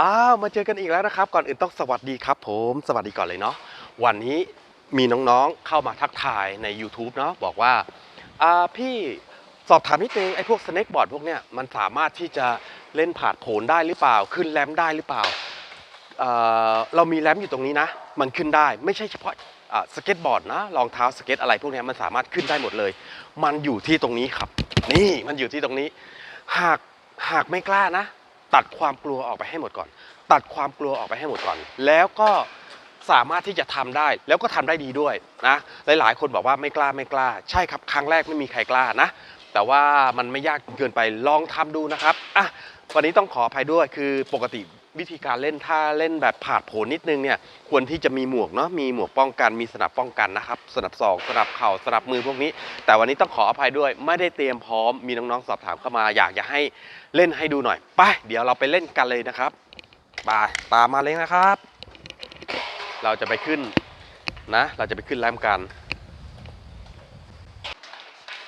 อ้าวมาเจอกันอีกแล้วนะครับ ก่อนอื่นต้องสวัสดีครับ ผมสวัสดีก่อนเลยเนาะวันนี้มีน้องๆเข้ามาทักทายใน YouTube เนาะบอกว่าอ่าพี่สอบถามนิดนึงไอ้พวกสเน็กบอร์ดพวกเนี้ยมันสามารถที่จะเล่นผานโผนได้หรือเปล่า ขึ้นแรมได้หรือเปล่าเอ่อเรามีแรมอยู่ตรงนี้นะ มันขึ้นได้ไม่ใช่เฉพาะอ่าสเก็ตบอร์ดนะรองเท้าสเก็ตอะไรพวกเนี้ยมันสามารถขึ้นได้หมดเลย มันอยู่ที่ตรงนี้ครับ นี่มันอยู่ที่ตรงนี้ หากหากไม่กล้านะ ตัดความกลัวออกไปให้หมดก่อน ตัดความกลัวออกไปให้หมดก่อน แล้วก็สามารถที่จะทำได้แล้วก็ทำได้ดีด้วยนะหลายๆ คนบอกว่าไม่กล้าไม่กล้า ใช่ครับครั้งแรกไม่มีใครกล้านะ แต่ว่ามันไม่ยากเกินไปลองทำดูนะครับอะวันนี้ต้องขออภัยด้วยคือปกติ วิธีการเล่นถ้าเล่นแบบผาดโผนนิดนึงเนี่ยควรที่จะมีหมวกเนาะมีหมวกป้องกันมีสนับป้องกันนะครับสนับศอกสนับเข่าสนับมือพวกนี้ แต่วันนี้ต้องขออภัยด้วย ไม่ได้เตรียมพร้อมมีน้องๆสอบถามเข้ามาอยากจะให้เล่นให้ดูหน่อยไปเดี๋ยวเราไปเล่นกันเลยนะครับไปตามมาเลยนะครับ เราจะไปขึ้นนะ เราจะไปขึ้นแรมกัน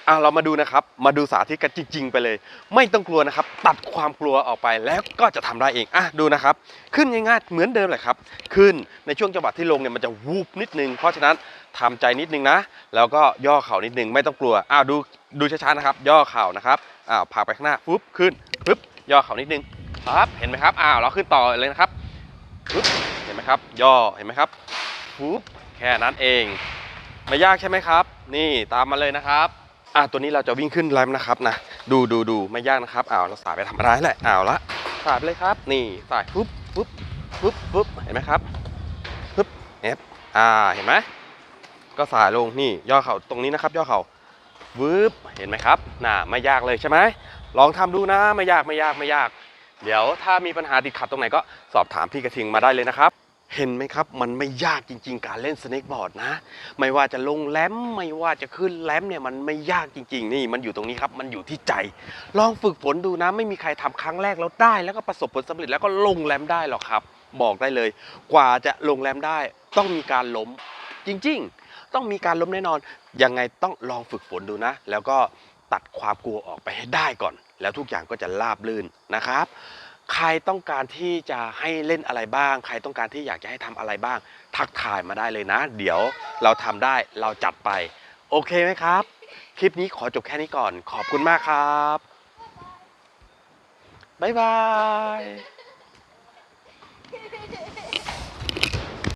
อะเรามาดูนะครับ มาดูสาธิตกันจริง ๆ ไปเลย ไม่ต้องกลัวนะครับ ตัดความกลัวออกไปแล้วก็จะทำได้เองอะดูนะครับ ขึ้นง่ายๆเหมือนเดิมเลยครับ ขึ้นในช่วงจังหวะที่ลงเนี่ยมันจะวูบนิดนึง เพราะฉะนั้นทำใจนิดนึงนะ แล้วก็ย่อเข่านิดนึงไม่ต้องกลัวอ้าวดูดูช้าๆนะครับ ย่อเข่านะครับอ้าวผลักไปข้างหน้าปุ๊บขึ้นปุ๊บย่อเข่านิดนึงครับเห็นไหมครับอ้าวเราขึ้นต่อเลยนะครับปุ๊บเห็นไหมครับ ย่อเห็นไหมครับปุ๊บแค่นั้นเองไม่ยากใช่ไหมครับ นี่ตามมาเลยนะครับ อะตัวนี้เราจะวิ่งขึ้นแรมนะครับนะดูดูดูไม่ยากนะครับอ้าวเราสายไปธรรมดาแหละอ้าวละสายไปเลยครับ นี่สายปุ๊บปุ๊บปุ๊บปุ๊บเห็นไหมครับปุ๊บเอฟอ่าเห็นไหมก็สายลงนี่ย่อเข่าตรงนี้นะครับ ย่อเข่าวืบเห็นไหมครับน่าไม่ยากเลยใช่ไหมลองทำดูนะไม่ยากไม่ยากไม่ยาก เดี๋ยวถ้ามีปัญหาติดขัดตรงไหนก็สอบถามพี่กระทิงมาได้เลยนะครับ เห็นไหมครับ มันไม่ยากจริง ๆ การเล่นสเน็กบอร์ดนะ ไม่ว่าจะลงแรมไม่ว่าจะขึ้นแรมเนี่ยมันไม่ยากจริง ๆ นี่มันอยู่ตรงนี้ครับ มันอยู่ที่ใจ ลองฝึกฝนดูนะ ไม่มีใครทำครั้งแรกแล้วได้ แล้วก็ประสบผลสำเร็จแล้วก็ลงแรมได้หรอกครับ บอกได้เลย กว่าจะลงแรมได้ ต้องมีการล้ม จริง ๆ ต้องมีการล้มแน่นอน ยังไงต้องลองฝึกฝนดูนะ แล้วก็ตัดความกลัวออกไปให้ได้ก่อน แล้วทุกอย่างก็จะราบลื่นนะครับ ใครต้องการที่จะให้เล่นอะไรบ้าง ใครต้องการที่อยากจะให้ทำอะไรบ้าง ทักทายมาได้เลยนะ เดี๋ยวเราทำได้เราจัดไป โอเคไหมครับ คลิปนี้ขอจบแค่นี้ก่อน ขอบคุณมากครับบ๊ายบาย